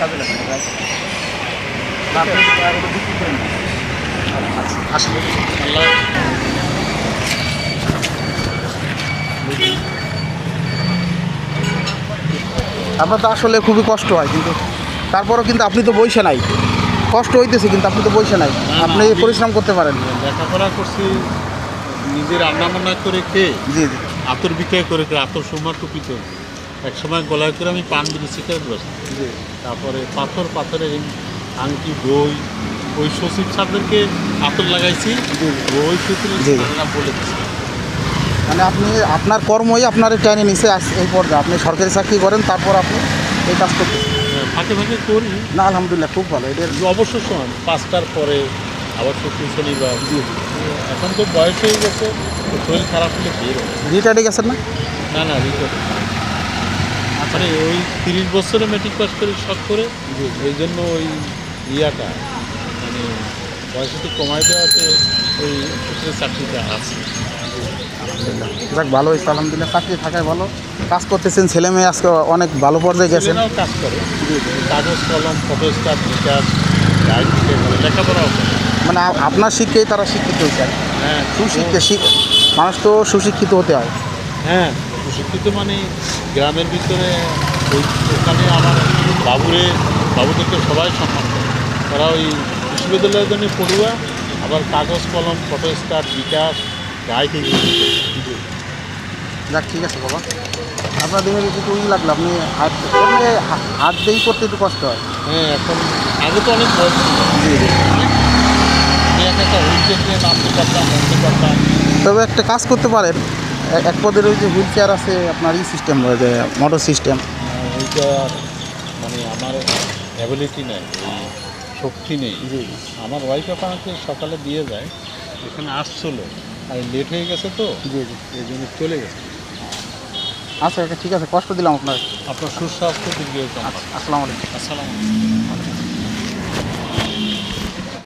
কাজে। আচ্ছা, আপনার তো আসলে খুবই কষ্ট হয় কিন্তু তারপরও কিন্তু আপনি তো বইসে নাই। কষ্ট হইতেছে কিন্তু আপনি তো বইসে নাই। আপনি পরিশ্রম করতে পারেন। লেখাপড়া করছি নিজের রান্না বান্না করে খেয়ে জি জি। আতর বিক্রয় করে খেয়ে আতর সোমার টুপিতে। এক সময় গলায় করে আমি পান বিড়ি সিগারেট বসতাম তারপরে পাথর পাথরের আংটি বই ওই সচিব সাহেবদেরকে আতর লাগাইছি। ওই জি। বলে দিচ্ছে মানে আপনি আপনার কর্মই আপনার টেনে নিচে আস এই পর্যায়ে। আপনি সরকারি চাকরি করেন তারপর আপনি এই কাজ করতেন হ্যাঁ, ফাঁকে ফাঁকে করি। না আলহামদুলিল্লাহ খুব ভালো। এদের অবসর সময় পাঁচটার পরে আবার শুক্র শনিবার। এখন তো বয়স হয়ে গেছে শরীর খারাপ হলে বের। রিটায়ার্ডে গেছেন না? না না রিটার্ন মানে ওই তিরিশ বছরে মেট্রিক পাস করে শখ করে? ওই জন্য ওই ইয়াটা। মানে বয়স একটু কমাই দেওয়াতে ওই চাকরিটা আছে। যাক ভালো হয়েছে আলহামদুলিল্লাহ। চাকরি থাকায় ভালো। কাজ করতেছেন ছেলে মেয়ে আজকে অনেক ভালো পর্যায়ে গেছেন। কাজ করে। কাগজ কলম ফটো স্টার বিকাশ গাইড দিতে করে লেখাপড়াও মানে আপনার শিক্ষাই তারা শিক্ষিত হয়েছে হ্যাঁ। সুশিক্ষা শিখ- মানুষ তো সুশিক্ষিত হতে হয়। হ্যাঁ। শিক্ষিত মানে গ্রামের ভিতরে ওই ওখানে আমার বাবুরে বাবুদেরকে সবাই সম্মান করে। তারা ওই বিশ্ববিদ্যালয়ের জন্য পড়ুয়া আবার কাগজ কলম ফটো স্টার বিকাশ গাইড এগুলো যাক ঠিক আছে বাবা। আপনার দেখে একটু ই লাগল আপনি হাত হাত দিয়েই করতে একটু কষ্ট হয়। হ্যাঁ এখন আগে তো অনেক এক একটা হুইলচেয়ার নিয়ে নামতে পারতাম উঠতে পারতাম তবে একটা কাজ করতে পারেন এক পদের ওই যে হুইল চেয়ার আছে আপনার ই সিস্টেম যে মোটর সিস্টেম ওইটা মানে আমার অ্যাবিলিটি নেই শক্তি নেই। আমার ওয়াইফ আমাকে সকালে দিয়ে যায় এখানে আসছিল আর লেট হয়ে গেছে তো জি জি। এই জন্য চলে গেছে। আচ্ছা আচ্ছা ঠিক আছে কষ্ট দিলাম আপনার। আপনার সুস্বাস্থ্য দিকে আসসালামু আলাইকুম। আসসালাম